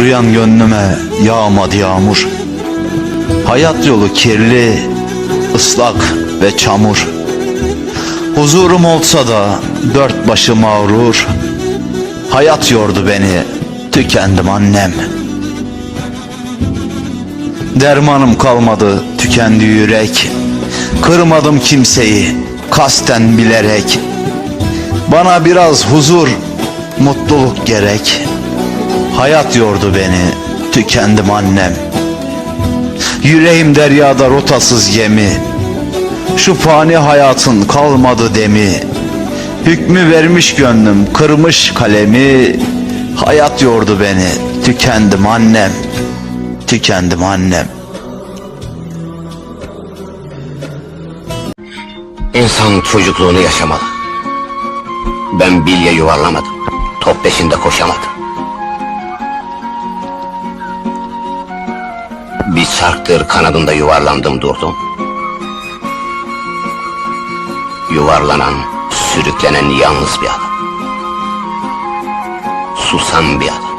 Kuruyan gönlüme yağmadı yağmur. Hayat yolu kirli, ıslak ve çamur. Huzurum olsa da dört başı mağrur Hayat yordu beni, tükendim annem. Dermanım kalmadı, tükendi yürek. Kırmadım kimseyi, kasten bilerek. Bana biraz huzur, mutluluk gerek Hayat yordu beni, tükendim annem Yüreğim deryada rotasız gemi Şu fani hayatın kalmadı demi Hükmü vermiş gönlüm, kırmış kalemi Hayat yordu beni, tükendim annem Tükendim annem İnsan çocukluğunu yaşamalı. Ben bilye yuvarlamadım. Top peşinde koşamadım. Bir çarktır kanadında yuvarlandım durdum. Yuvarlanan, sürüklenen yalnız bir adam. Susan bir adam.